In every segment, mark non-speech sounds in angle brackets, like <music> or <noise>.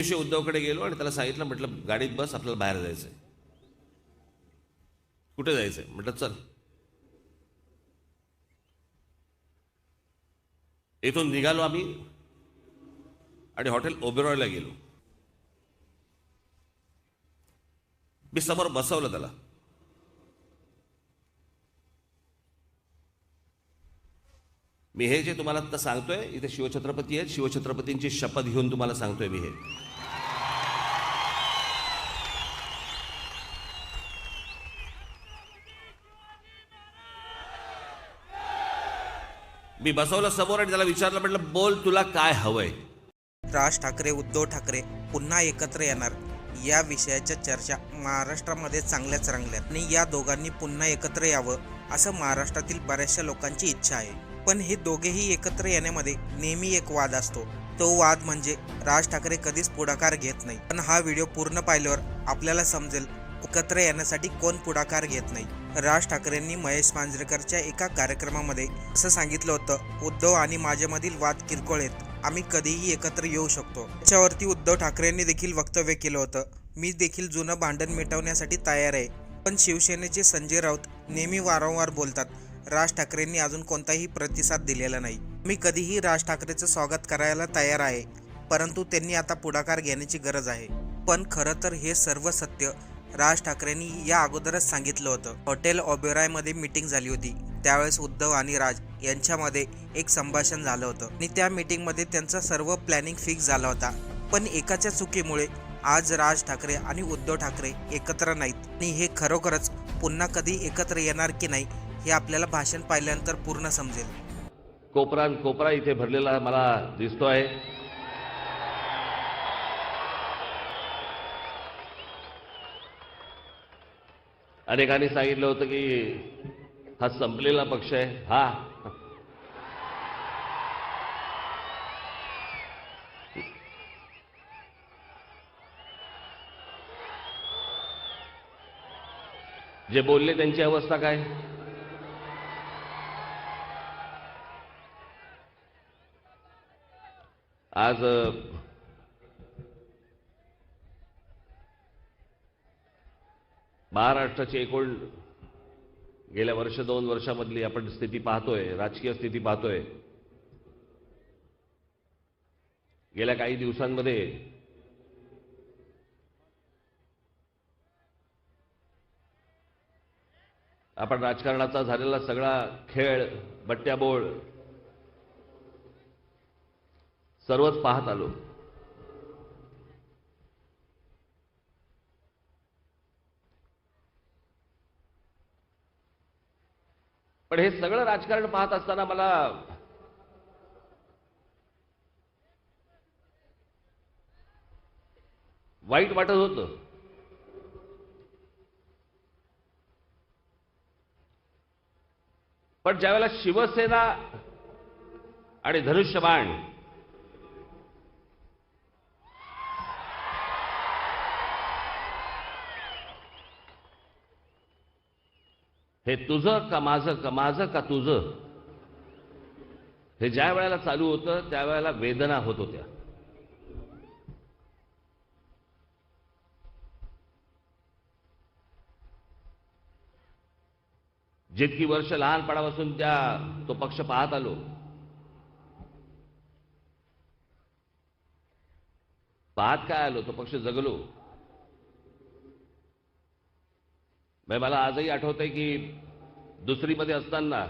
दिवशी उद्धवकडे गेलो आणि त्याला सांगितलं म्हटलं गाडीत बस आपल्याला बाहेर जायचं आहे कुठे जायचं आहे म्हटलं चल. इथून निघालो आम्ही आणि हॉटेल ओबेरॉयला गेलो. मी समोर बसवलं त्याला. मी हे जे तुम्हाला आता सांगतोय इथे शिवछत्रपती आहेत. शिवछत्रपतींची शपथ घेऊन तुम्हाला सांगतोय मी हे. मी बसवलं समोर आणि त्याला विचारलं म्हटलं बोल तुला काय हवंय? राज ठाकरे उद्धव ठाकरे पुन्हा एकत्र येणार. या विषयाच्या चर्चा महाराष्ट्रामध्ये चांगल्याच रंगल्या आणि या दोघांनी पुन्हा एकत्र यावं असं महाराष्ट्रातील बऱ्याचशा लोकांची इच्छा आहे. पण हे दोघेही एकत्र येण्यामध्ये नेहमी एक वाद असतो. तो वाद म्हणजे राज ठाकरे कधीच पुढाकार घेत नाही. पण हा व्हिडिओ पूर्ण पाहिल्यावर आपल्याला समजेल एकत्र येण्यासाठी कोण पुढाकार घेत नाही. राज ठाकरेंनी महेश मांजरेकरच्या एका कार्यक्रमामध्ये असं सांगितलं होतं उद्धव आणि माझ्यामधील वाद किरकोळ आहेत. आम्ही कधीही एकत्र येऊ शकतो. त्याच्यावरती उद्धव ठाकरेंनी देखील वक्तव्य केलं होतं. मी देखील जुनं भांडण मिटवण्यासाठी तयार आहे. पण शिवसेनेचे संजय राऊत नेहमी वारंवार बोलतात राज ठाकरेंनी अजून कोणताही प्रतिसाद दिलेला नाही. मी कधीही राज ठाकरेचं स्वागत करायला तयार आहे. परंतु त्यांनी आता पुढाकार घेण्याची गरज आहे. पण खरं तर हे सर्व सत्य राज ठाकरेंनी या अगोदरच सांगितलं होतं. हॉटेल ओबेरायमध्ये मीटिंग झाली होती. त्यावेळेस उद्धव आणि राज यांच्यामध्ये एक संभाषण झालं होतं. आणि त्या मीटिंगमध्ये त्यांचा सर्व प्लॅनिंग फिक्स झाला होता. पण एकाच्या चुकीमुळे आज राज ठाकरे आणि उद्धव ठाकरे एकत्र नाहीत. आणि हे खरोखरच पुन्हा कधी एकत्र येणार की नाही हे आपल्याला भाषण पाहिल्यानंतर पूर्ण समजेल. कोपरा कोपरा इथे भरलेला मला दिसतोय. अनेकांनी सांगितलं होतं की हा संपलेला पक्ष आहे. हा. जे बोलले त्यांची अवस्था काय? आज महाराष्ट्राची एकूण गेल्या वर्ष दोन वर्षामधली आपण स्थिती पाहतोय राजकीय स्थिती पाहतोय. गेल्या काही दिवसांमध्ये आपण राजकारणाचा झालेला सगळा खेळ बट्ट्याबोळ सर्वच पाहत आलो. पण हे सगळं राजकारण पाहत असताना मला वाईट वाटत होतं. पण ज्यावेळेला शिवसेना आणि धनुष्यबाण हे तुझं का माझं का माझं का तुझं? हे ज्या वेळेला चालू होतं त्यावेळेला वेदना होत होत्या. जितकी वर्ष लहानपणापासून त्या तो पक्ष पाहत आलो. पाहत काय आलो? तो पक्ष जगलो. म्हणजे मला आजही आठवतंय की दुसरीमध्ये असताना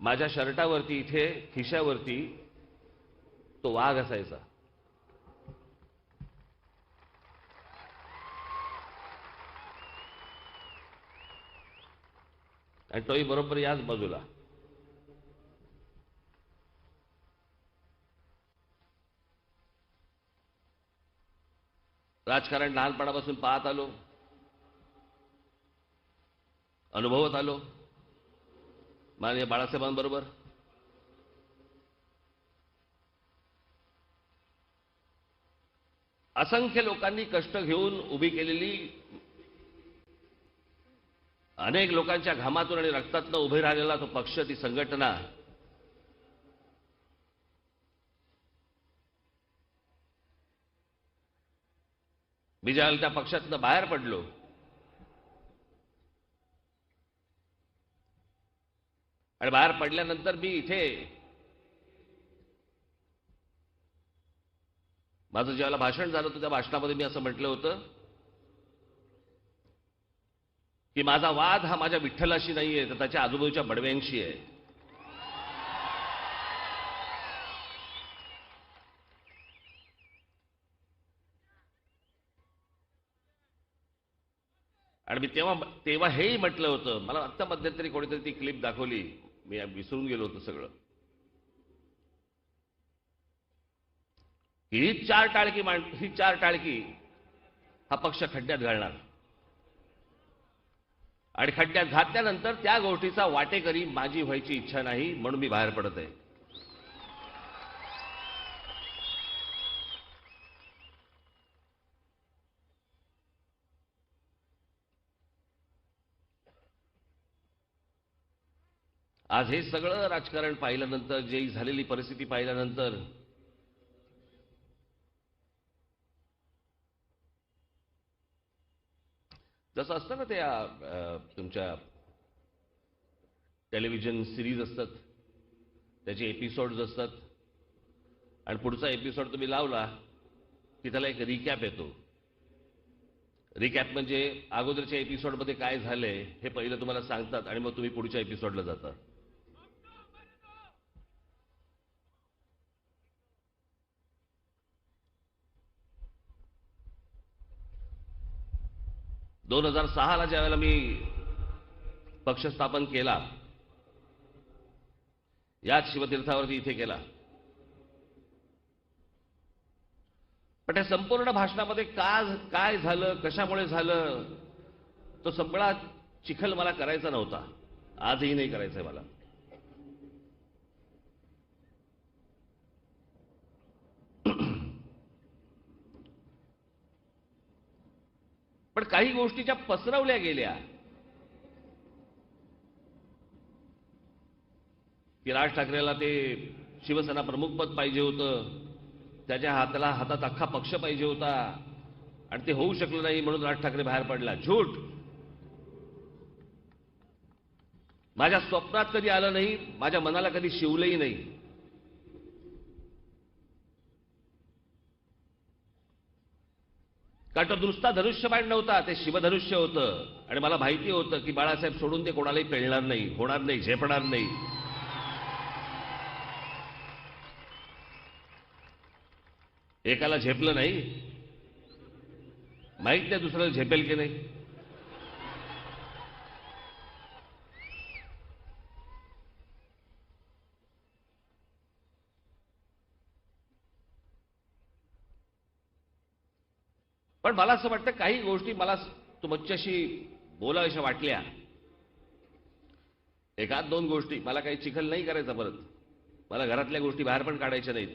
माझ्या शर्टावरती इथे खिशावरती तो वाघ असायचा. आणि तोही बरोबर याच बाजूला. राजकारण लहानपणापासून पाहत आलो. अनुभवत आलो. माननीय बाळासाहेबांबरोबर असंख्य लोकांनी कष्ट घेऊन उभी केलेली अनेक लोकांच्या घामातून आणि रक्तातनं उभे राहिलेला तो पक्ष ती संघटना. मी त्या पक्षातनं बाहेर पडलो आणि बाहेर पडल्यानंतर मी इथे माझं ज्यावेळेला भाषण झालं होतं त्या भाषणामध्ये मी असं म्हटलं होतं की माझा वाद हा माझ्या विठ्ठलाशी नाहीये तर त्याच्या आजूबाजूच्या बडव्यांशी आहे. आणि मी तेव्हा तेव्हा हेही म्हटलं होतं मला आत्ता मध्यंतरी कोणीतरी ती क्लिप दाखवली. मी विसरून गेलो होतो सगळं. ही चार टाळकी मांड ही चार टाळकी हा पक्ष खड्ड्यात घालणार. आणि खड्ड्यात घातल्यानंतर त्या गोष्टीचा वाटेकरी माझी व्हायची इच्छा नाही म्हणून मी बाहेर पडत आहे. आज हे सगळं राजकारण पाहिल्यानंतर जे झालेली परिस्थिती पाहिल्यानंतर जसं असतं ना त्या तुमच्या टेलिव्हिजन सिरीज असतात त्याचे एपिसोड्स असतात आणि पुढचा एपिसोड तुम्ही लावला की त्याला एक रिकॅप येतो. रिकॅप म्हणजे अगोदरच्या एपिसोडमध्ये काय झालंय हे पहिलं तुम्हाला सांगतात आणि मग तुम्ही पुढच्या एपिसोडला जाता. दोन हजार सहाला ज्या वेळेला मी पक्ष स्थापन केला याच शिवतीर्थावरती इथे केला. पण त्या संपूर्ण भाषणामध्ये का काय झालं कशामुळे झालं तो सगळा चिखल मला करायचा नव्हता. आजही नाही करायचंय मला. पण काही गोष्टीच्या पसरवल्या गेल्या. की राज ठाकरेला ते शिवसेना प्रमुखपद पाहिजे होतं. त्याच्या हाताला हातात अख्खा पक्ष पाहिजे होता. आणि ते होऊ शकलं नाही म्हणून राज ठाकरे बाहेर पडला. झूट माझ्या स्वप्नात कधी आलं नाही माझ्या मनाला कधी शिवलंही नाही. कारण तो नुसता धनुष्यबाण नव्हता ते शिवधनुष्य होतं. आणि मला माहिती होतं की बाळासाहेब सोडून ते कोणालाही पेळणार नाही होणार नाही झेपणार नाही. एकाला झेपलं नाही. माहीत नाही दुसऱ्याला झेपेल की नाही. पण मला असं वाटतं काही गोष्टी मला तुमच्याशी बोलाव्याशा वाटल्या. एकात दोन गोष्टी. मला काही चिखल नाही करायचा परत. मला घरातल्या गोष्टी बाहेर पण काढायच्या नाहीत.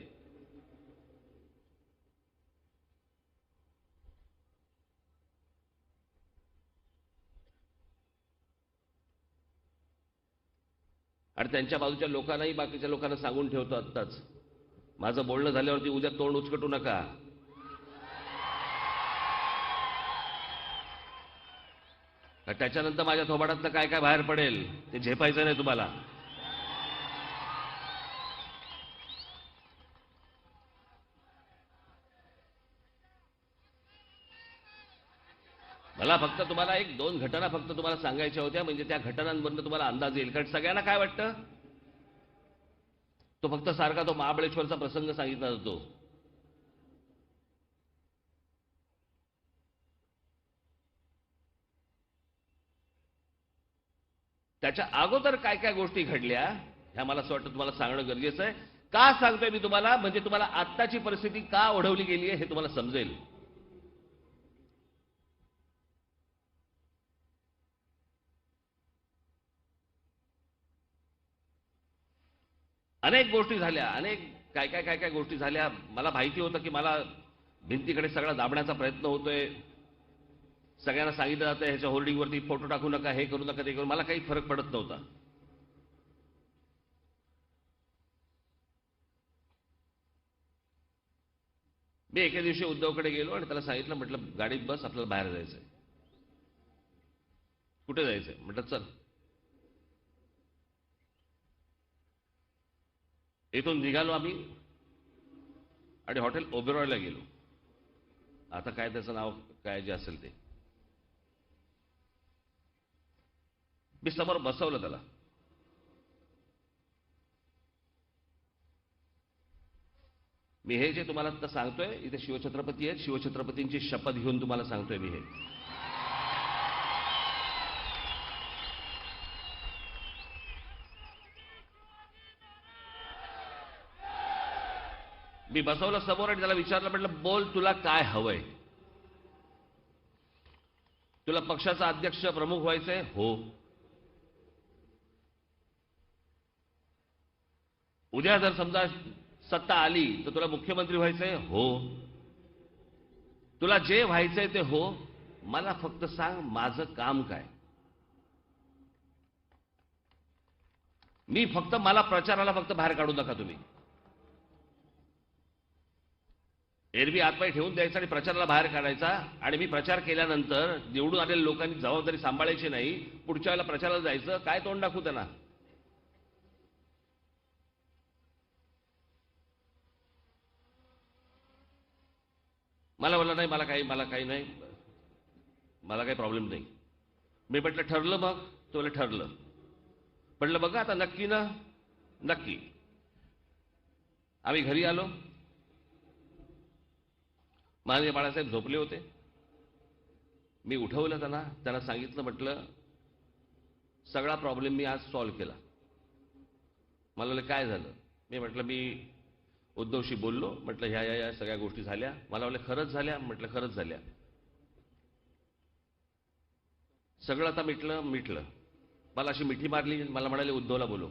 आणि त्यांच्या बाजूच्या लोकांनाही बाकीच्या लोकांना सांगून ठेवतो आत्ताच. माझं बोलणं झाल्यावरती उद्या तोंड उचकटू नका. त्याच्यानंतर माझ्या थोबाडातनं काय काय बाहेर पडेल ते झेपायचं नाही तुम्हाला. मला फक्त तुम्हाला एक दोन घटना फक्त तुम्हाला सांगायच्या होत्या म्हणजे त्या घटनांमधनं तुम्हाला अंदाज येईल. कारण सगळ्यांना काय वाटतं? तो फक्त सारखा तो महाबळेश्वरचा प्रसंग सांगितला जातो. त्याच्या अगोदर काय काय गोष्टी घडल्या ह्या मला असं वाटतं तुम्हाला सांगणं गरजेचं आहे. का सांगतोय मी तुम्हाला? म्हणजे तुम्हाला आत्ताची परिस्थिती का ओढवली गेली आहे हे तुम्हाला समजेल. अनेक गोष्टी झाल्या अनेक काय काय काय काय गोष्टी झाल्या. मला माहिती होतं की मला भिंतीकडे सगळा दाबण्याचा प्रयत्न होतोय. सगळ्यांना सांगितलं जातं ह्याच्या होर्डिंगवरती फोटो टाकू नका हे करू नका ते करू. मला काही फरक पडत नव्हता. मी एके दिवशी उद्धवकडे गेलो आणि त्याला सांगितलं म्हटलं गाडीत बस आपल्याला बाहेर जायचंय. कुठे जायचंय? म्हटलं चल. इथून निघालो आम्ही आणि हॉटेल ओबेरॉयला गेलो. आता काय त्याचं नाव काय जे असेल ते. मी समोर बसवलं त्याला. मी हे जे तुम्हाला आता सांगतोय इथे शिवछत्रपती आहेत. शिवछत्रपतींची शपथ घेऊन तुम्हाला सांगतोय मी हे. मी बसवलं समोर आणि त्याला विचारलं म्हटलं बोल तुला काय हवंय? तुला पक्षाचा अध्यक्ष प्रमुख व्हायचंय? हो. उद्या जर समजा सत्ता आली तर तुला मुख्यमंत्री व्हायचंय? हो. तुला जे व्हायचंय ते हो. मला फक्त सांग माझं काम काय? मी फक्त मला प्रचाराला फक्त बाहेर काढू नका तुम्ही. एरवी आतपाय ठेवून द्यायचा आणि प्रचाराला बाहेर काढायचा. आणि मी प्रचार केल्यानंतर निवडून आलेल्या लोकांनी जबाबदारी सांभाळायची नाही. पुढच्या वेळेला प्रचाराला जायचं. काय तोंड दाखवू त्यांना? मला बोलला नाही मला काही मला काही नाही. मला काही प्रॉब्लेम नाही. मी म्हटलं ठरलं मग. तो बोलला ठरलं. म्हटलं बघा आता नक्की ना नक्की. आम्ही घरी आलो. माननीय बाळासाहेब झोपले होते. मी उठवलं त्यांना त्यांना सांगितलं म्हटलं सगळा प्रॉब्लेम मी आज सॉल्व्ह केला. मला काय झालं? मी म्हटलं मी उद्धवशी बोललो म्हटलं ह्या या या सगळ्या गोष्टी झाल्या. मला म्हणलं खरंच झाल्या? म्हटलं खरंच झाल्या. सगळं आता मिटलं मिटलं. मला अशी मिठी मारली मला म्हणाले उद्धवला बोलो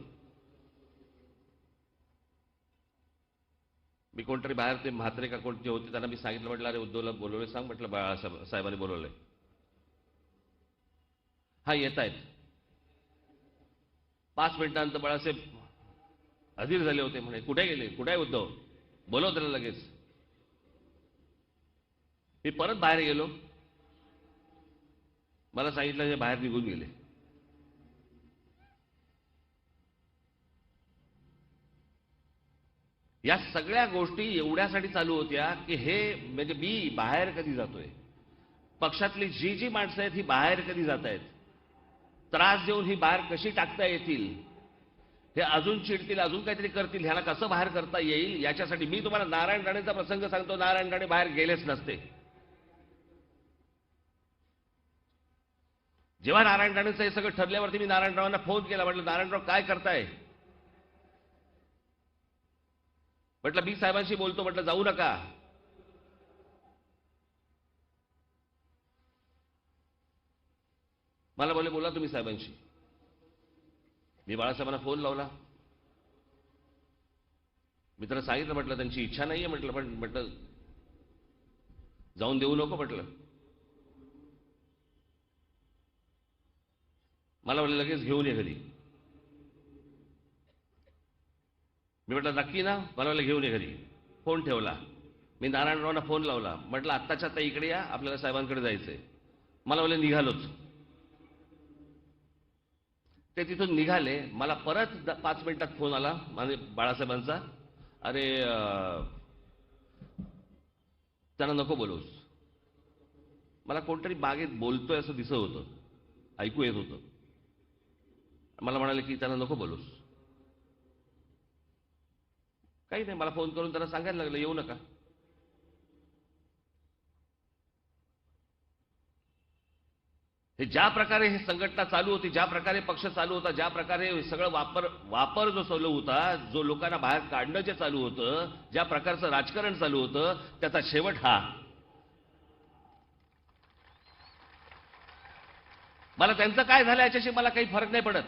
मी कोणतरी बाहेर ते म्हात्रे का कोणते होते त्यांना मी सांगितलं म्हटलं अरे उद्धवला बोलवले सांग म्हटलं बाळासाहेब साहेबांनी बोलवलंय. हा येत आहेत पाच मिनिटांनंतर बाळासाहेब हजीर झाले होते म्हणे. कुठे गेले? कुठे उद्धव? बोलव त्याला लगेच. मी परत बाहेर गेलो. मला सांगितलं हे बाहेर निघून गेले. या सगळ्या गोष्टी एवढ्यासाठी चालू होत्या की हे म्हणजे मी बाहेर कधी जातोय? पक्षातली जी जी माणसं आहेत ही बाहेर कधी जात आहेत त्रास देऊन ही बाहेर कशी टाकता येतील? हे अजून चिडतील अजून काहीतरी करतील ह्याला कसं बाहेर करता येईल याच्यासाठी मी तुम्हाला नारायण राणेचा प्रसंग सांगतो. नारायण राणे बाहेर गेलेच नसते. जेव्हा नारायण राणेचं हे सगळं ठरल्यावरती मी नारायणरावांना फोन केला म्हटलं नारायणराव काय करताय? म्हटलं मी साहेबांशी बोलतो. म्हटलं जाऊ नका. मला बोले बोला तुम्ही साहेबांशी. मी बाळासाहेबांना फोन लावला. मी त्याला सांगितलं म्हटलं त्यांची इच्छा नाहीये म्हटलं पण म्हटलं जाऊन देऊ नको म्हटलं. मला म्हटलं लगेच घेऊन ये घरी. मी म्हटलं नक्की ना? मला म्हटलं घेऊन ये घरी. फोन ठेवला. मी नारायणरावांना फोन लावला. म्हटलं आत्ताच्या आता इकडे या आपल्याला साहेबांकडे जायचंय. मला म्हटलं निघालोच. ते तिथून निघाले. मला परत पाच मिनिटात फोन आला म्हणजे बाळासाहेबांचा. अरे त्यांना नको बोलूस मला कोणतरी बागेत बोलतोय असं दिसत होतं. ऐकू येत होतं. मला म्हणाले की त्यांना नको बोलूस काही नाही मला फोन करून त्यांना सांगायला लागलं येऊ नका. हे ज्या प्रकारे हे संघटना चालू होती ज्या प्रकारे पक्ष चालू होता ज्या प्रकारे हे सगळं वापर वापर जो चालू होता जो लोकांना बाहेर काढणं जे चालू होतं ज्या प्रकारचं राजकारण चालू होतं त्याचा शेवट हा. मला त्यांचं काय झालं याच्याशी मला काही फरक नाही पडत.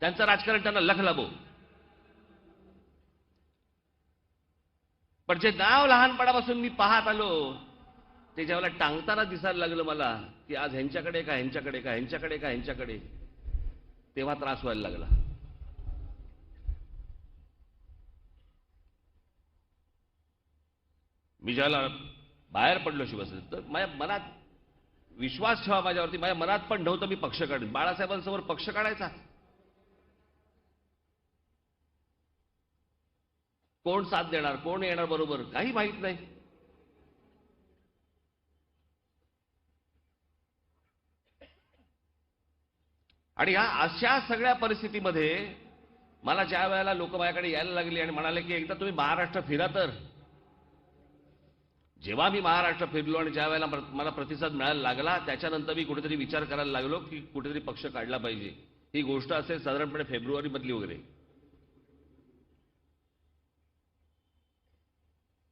त्यांचं राजकारण त्यांना लख लाभो. पण जे नाव लहानपणापासून मी पाहत आलो ते ज्यावेळेला टांगताना दिसायला लागलं मला की आज ह्यांच्याकडे का ह्यांच्याकडे का ह्यांच्याकडे का ह्यांच्याकडे तेव्हा त्रास व्हायला लागला. मी ज्याला बाहेर पडलो शिवसेनेत तर माझ्या मनात विश्वास ठेवा माझ्यावरती माझ्या मनात पण नव्हतं मी पक्ष काढेन. बाळासाहेबांसमोर पक्ष काढायचा. कोण साथ देणार कोण येणार बरोबर काही माहीत नाही. आणि ह्या अशा सगळ्या परिस्थितीमध्ये मला ज्या वेळेला लोक माझ्याकडे यायला लागली आणि म्हणाले की एकदा तुम्ही महाराष्ट्र फिरा तर. जेव्हा मी महाराष्ट्र फिरलो आणि ज्या वेळेला मला प्रतिसाद मिळायला लागला त्याच्यानंतर मी कुठेतरी विचार करायला लागलो की कुठेतरी पक्ष काढला पाहिजे. ही गोष्ट असेल साधारणपणे फेब्रुवारीमधली वगैरे.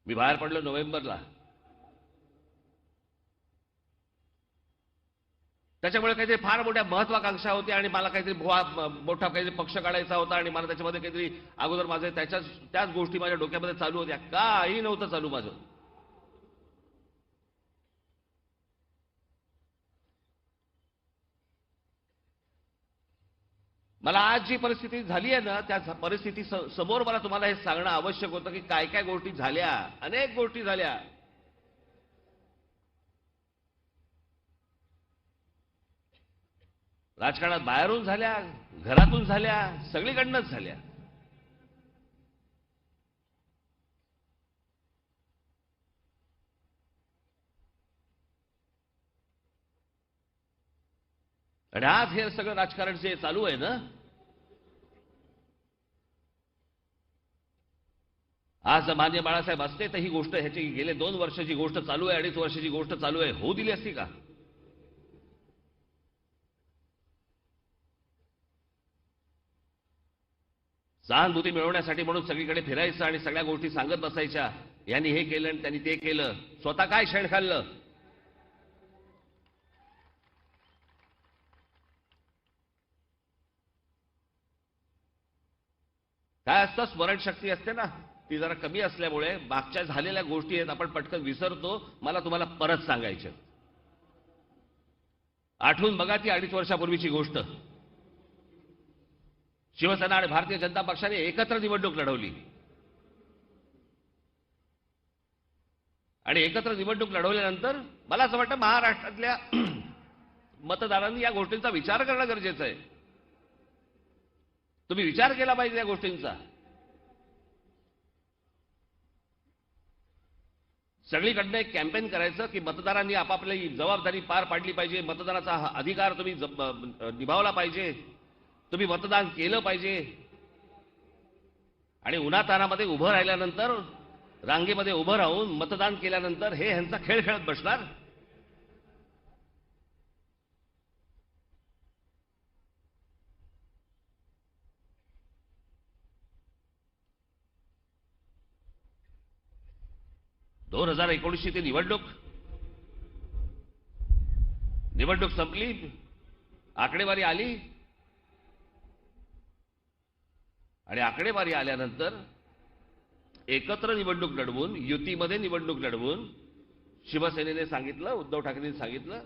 मी बाहेर पडलो नोव्हेंबरला. त्याच्यामुळे काहीतरी फार मोठ्या महत्वाकांक्षा होत्या आणि मला काहीतरी भुवा- मोठा काहीतरी पक्ष काढायचा होता आणि मला त्याच्यामध्ये काहीतरी अगोदर माझे त्याच्याच त्याच गोष्टी माझ्या डोक्यामध्ये चालू होत्या. काही नव्हतं चालू माझं. मला आज जी परिस्थिती झाली आहे ना त्या परिस्थिती समोर मला तुम्हाला हे सांगणं आवश्यक होतं की काय काय गोष्टी झाल्या. अनेक गोष्टी झाल्या. राजकारणात बाहेरून झाल्या घरातून झाल्या सगळीकडनंच झाल्या. आणि आज हे सगळं राजकारण जे चालू आहे ना आज मान्य बाळासाहेब असते तर ही गोष्ट ह्याची गेले दोन वर्षाची गोष्ट चालू आहे अडीच वर्षाची गोष्ट चालू आहे होऊ दिली असती का? सहानुभूती मिळवण्यासाठी म्हणून सगळीकडे फिरायचं आणि सगळ्या गोष्टी सांगत बसायच्या. यांनी हे केलं आणि त्यांनी ते केलं. स्वतः काय शेण खाल्लं? काय असतं? स्मरणशक्ती असते ना. ती जरा कमी असल्यामुळे मागच्या झालेल्या गोष्टी आहेत. आपण पटकन विसरतो. मला तुम्हाला परत सांगायचं आठवून बघा ती अडीच वर्षापूर्वीची गोष्ट. शिवसेना आणि भारतीय जनता पक्षाने एकत्र निवडणूक लढवली. आणि एकत्र निवडणूक लढवल्यानंतर मला असं वाटतं महाराष्ट्रातल्या <clears throat> मतदारांनी या गोष्टींचा विचार करणं गरजेचं आहे. तुम्ही विचार केला पाहिजे या गोष्टींचा. सगळीकडनं एक कॅम्पेन करायचं की मतदारांनी आपापली जबाबदारी पार पाडली पाहिजे. मतदानाचा अधिकार तुम्ही निभावला पाहिजे. तुम्ही मतदान केलं पाहिजे. आणि उन्हातानामध्ये उभं राहिल्यानंतर रांगेमध्ये उभं राहून मतदान केल्यानंतर हे ह्यांचा खेळ खेळत बसणार? दोन हजार एकोणीसची ती निवडणूक. निवडणूक संपली. आकडेवारी आली. आणि आकडेवारी आल्यानंतर एकत्र निवडणूक लढवून युतीमध्ये निवडणूक लढवून शिवसेनेने सांगितलं उद्धव ठाकरेंनी सांगितलं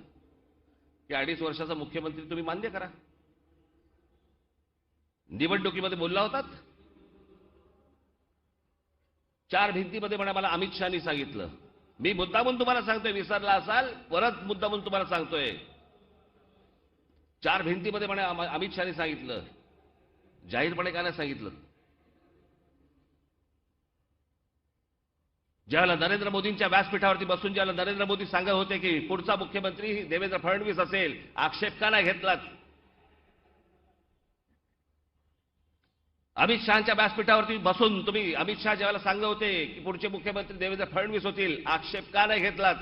की अडीच वर्षाचा मुख्यमंत्री तुम्ही मान्य करा. निवडणुकीमध्ये बोलला होतात चार भिंतीमध्ये म्हणा मला अमित शहानी सांगितलं. मी मुद्दामून तुम्हाला सांगतोय विसरला असाल परत मुद्दामून तुम्हाला सांगतोय. चार भिंतीमध्ये म्हणा अमित शहानी सांगितलं. जाहीरपणे का नाही सांगितलं? ज्यावेळेला नरेंद्र मोदींच्या व्यासपीठावरती बसून ज्यावेळेला नरेंद्र मोदी सांगत होते की पुढचा मुख्यमंत्री देवेंद्र फडणवीस असेल आक्षेप का नाही घेतलात? अमित शहाच्या व्यासपीठावरती बसून तुम्ही अमित शहा ज्यावेळेला सांगत होते की पुढचे मुख्यमंत्री देवेंद्र फडणवीस होतील आक्षेप का नाही घेतलात?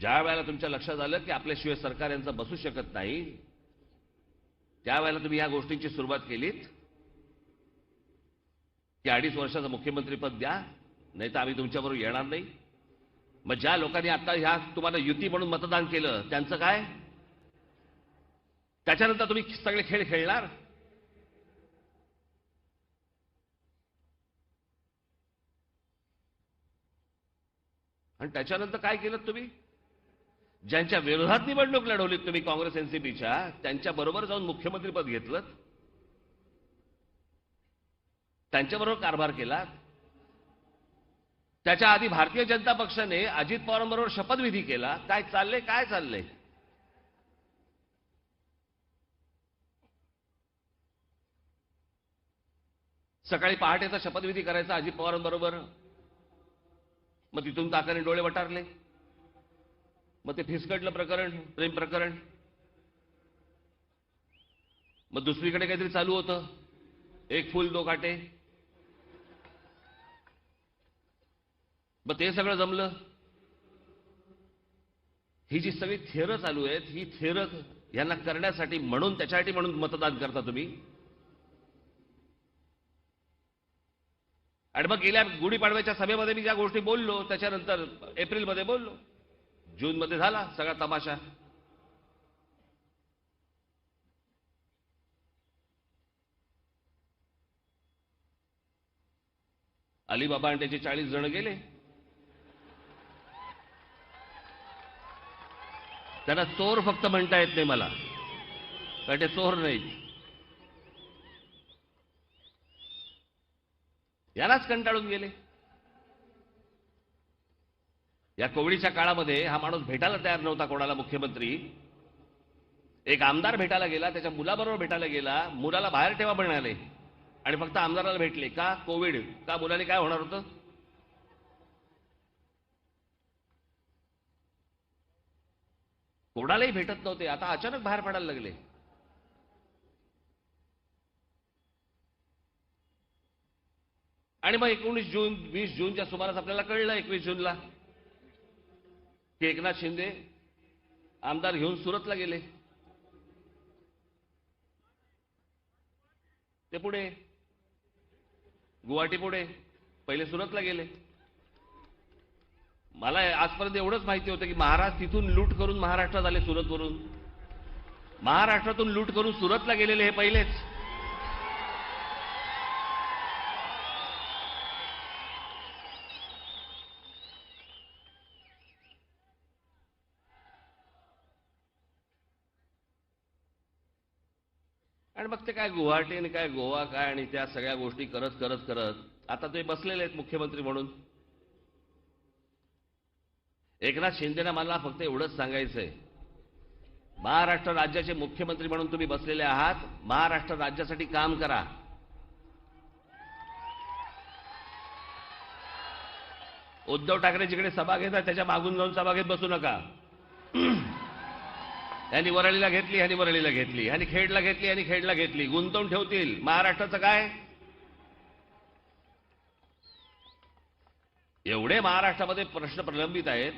ज्या वेळेला तुमच्या लक्षात आलं की आपल्याशिवाय सरकार यांचं बसू शकत नाही त्यावेळेला तुम्ही या गोष्टींची सुरुवात केलीत. की अडीच वर्षाचं मुख्यमंत्रीपद द्या नाही तर आम्ही तुमच्याबरोबर येणार नाही. मग ज्या लोकांनी आता ह्या तुम्हाला युती म्हणून मतदान केलं त्यांचं काय? त्याच्यानंतर तुम्ही सगळे खेळ खेळणार? आणि त्याच्यानंतर काय केलं तुम्ही? ज्यांच्या विरोधात निवडणूक लढवलीत तुम्ही काँग्रेस एनसीपीच्या त्यांच्या बरोबर जाऊन मुख्यमंत्रीपद घेतलं त्यांच्याबरोबर कारभार केला त्याच्या आधी भारतीय जनता पक्षाने अजित पवारांबरोबर शपथविधी केला. काय चाललंय काय चाललंय? सकाळी पहाटेचा शपथविधी करायचा अजित पवारांबरोबर. मग तिथून ताकाने डोळे वटारले. मग ते ठिसकटलं प्रकरण प्रेम प्रकरण. मग दुसरीकडे काहीतरी चालू होतं. एक फुल दो काटे. मग ते सगळं जमलं. ही जी सगळी थेरं चालू आहेत ही थेरं यांना करण्यासाठी म्हणून त्याच्यासाठी म्हणून मतदान करता तुम्ही. आणि मग गेल्या गुढीपाडव्याच्या सभेमध्ये मी ज्या गोष्टी बोललो त्याच्यानंतर एप्रिलमध्ये बोललो. जूनमध्ये झाला सगळा तमाशा. अलीबाबा आणि त्याचे चाळीस जण गेले. त्यांना चोर फक्त म्हणता येत नाही मला. कारण ते चोर नाहीत. यालाच कंटाळून गेले. या कोविडच्या काळामध्ये हा माणूस भेटायला तयार नव्हता कोणाला मुख्यमंत्री. एक आमदार भेटायला गेला त्याच्या मुलाबरोबर भेटायला गेला मुलाला बाहेर ठेवा म्हणाले. आणि फक्त आमदाराला भेटले. का कोविड? का मुलाने काय होणार होतं? कोणालाही भेटत नव्हते. आता अचानक बाहेर पडायला लागले. आणि मग एकोणीस जून वीस जूनच्या सुमारास आपल्याला कळलं एकवीस जूनला. की एकनाथ शिंदे आमदार घेऊन सुरतला गेले. ते पुढे. गुवाहाटी पुढे. पहिले सुरतला गेले. मला आजपर्यंत एवढंच माहिती होतं की महाराज तिथून लूट करून महाराष्ट्रात आले सुरतवरून. महाराष्ट्रातून लूट करून सुरतला गेलेले हे पहिलेच. आणि मग ते काय गुवाहाटी आणि काय गोवा काय आणि त्या सगळ्या गोष्टी करत करत करत आता ते बसलेले आहेत मुख्यमंत्री म्हणून. एकनाथ शिंदेना मला फक्त एवढंच सांगायचंय. महाराष्ट्र राज्याचे मुख्यमंत्री म्हणून तुम्ही बसलेले आहात महाराष्ट्र राज्यासाठी काम करा. उद्धव ठाकरे जिकडे सभा घेतात त्याच्या मागून जाऊन सभा घेत बसू नका. यांनी वरळीला घेतली ह्यांनी वरळीला घेतली. ह्यानी खेडला घेतली आणि खेडला घेतली. गुंतवून ठेवतील. महाराष्ट्राचं काय? एवढे महाराष्ट्रामध्ये प्रश्न प्रलंबित आहेत.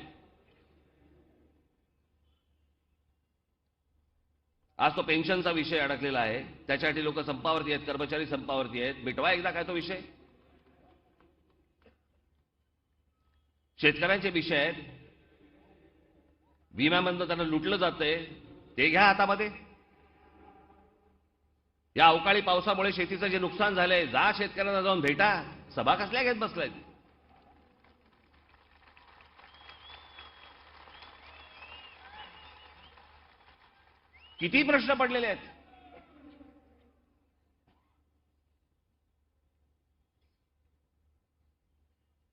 आज तो पेन्शनचा विषय अडकलेला आहे. त्याच्यासाठी लोक संपावरती आहेत कर्मचारी संपावरती आहेत. मिटवा एकदा काय तो विषय? शेतकऱ्यांचे विषय आहेत. विम्यामधनं त्यांना लुटलं जातंय ते घ्या हातामध्ये. या अवकाळी पावसामुळे शेतीचं जे नुकसान झालंय जा शेतकऱ्यांना जाऊन भेटा. सभा कसल्या घेत बसलाय? किती प्रश्न पडलेले आहेत?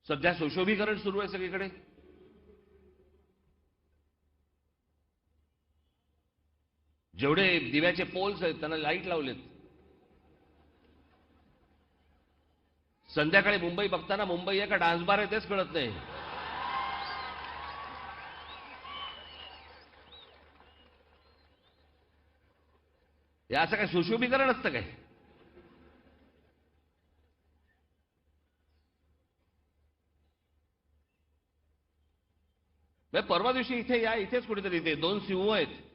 सध्या सुशोभीकरण सुरू आहे सगळीकडे. जेवढे दिव्याचे पोल्स आहेत त्यांना लाइट लावलेत. संध्याकाळी मुंबई बघताना मुंबई आहे का डान्स बार आहे तेच कळत नाही. या असं काय सुशोभीकरण असतं काय? परवा दिवशी इथे या इथेच कुठेतरी इथे दोन सिंह आहेत.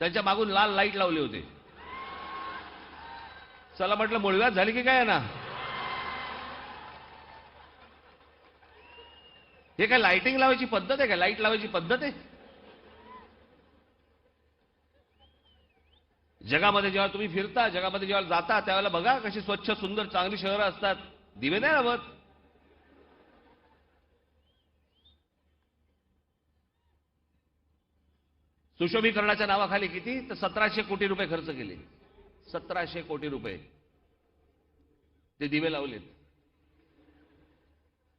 त्यांच्या मागून लाल लाइट लावले होते. चला म्हटलं मुळव्यात झाली की काय ना हे काय लाइटिंग लावायची पद्धत आहे का? लाइट लावायची पद्धत आहे? जगामध्ये जेव्हा तुम्ही फिरता जगामध्ये जेव्हा जाता त्यावेळेला बघा कशी स्वच्छ सुंदर चांगली शहरं असतात. दिवे नाही लावत. सुशोभीकरणाच्या नावाखाली किती? तर सतराशे कोटी रुपये खर्च केले. सतराशे कोटी रुपये. ते दिवे लावलेत.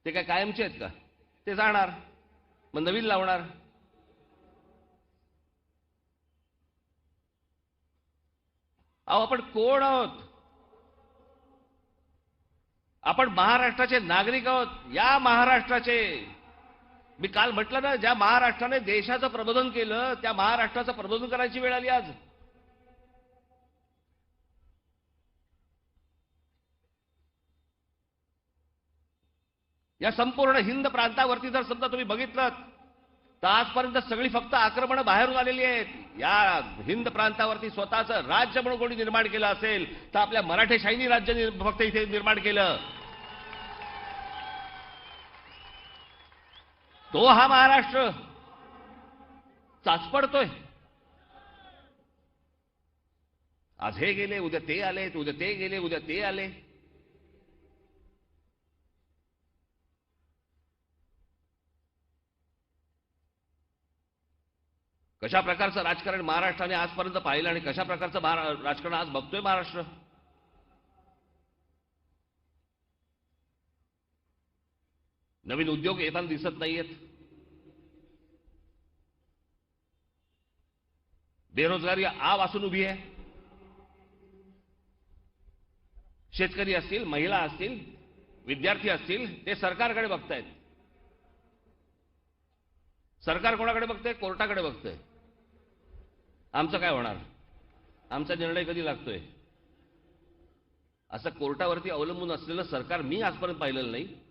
ते काय कायमचे आहेत का? ते जाणार. मग नवीन लावणार. अहो आपण कोण आहोत? आपण महाराष्ट्राचे नागरिक आहोत. या महाराष्ट्राचे. मी काल म्हटलं ना ज्या महाराष्ट्राने देशाचं प्रबोधन केलं त्या महाराष्ट्राचं प्रबोधन करायची वेळ आली आज. या संपूर्ण हिंद प्रांतावरती जर समजा तुम्ही बघितलं तर आजपर्यंत सगळी फक्त आक्रमणं बाहेरून आलेली आहेत. या हिंद प्रांतावरती स्वतःचं राज्य म्हणून कोणी निर्माण केलं असेल तर आपल्या मराठेशाहीनी राज्य फक्त इथे निर्माण केलं. तो हा महाराष्ट्र. चाचपडतोय आज हे गेले उद्या ते आले उद्या ते गेले उद्या ते आले. कशा प्रकारचं राजकारण महाराष्ट्राने आजपर्यंत पाहिलं आणि कशा प्रकारचं महारा- राजकारण आज बघतोय महाराष्ट्र? नवीन उद्योग येताना दिसत नाहीयेत. बेरोजगारी आवासून उभी आहे. शेतकरी असतील महिला असतील विद्यार्थी असतील ते सरकारकडे बघतायत. सरकार कोणाकडे बघतंय? कोर्टाकडे बघतंय. आमचं काय होणार? आमचा निर्णय कधी लागतोय? असं कोर्टावरती अवलंबून असलेलं सरकार मी आजपर्यंत पाहिलेलं नाही.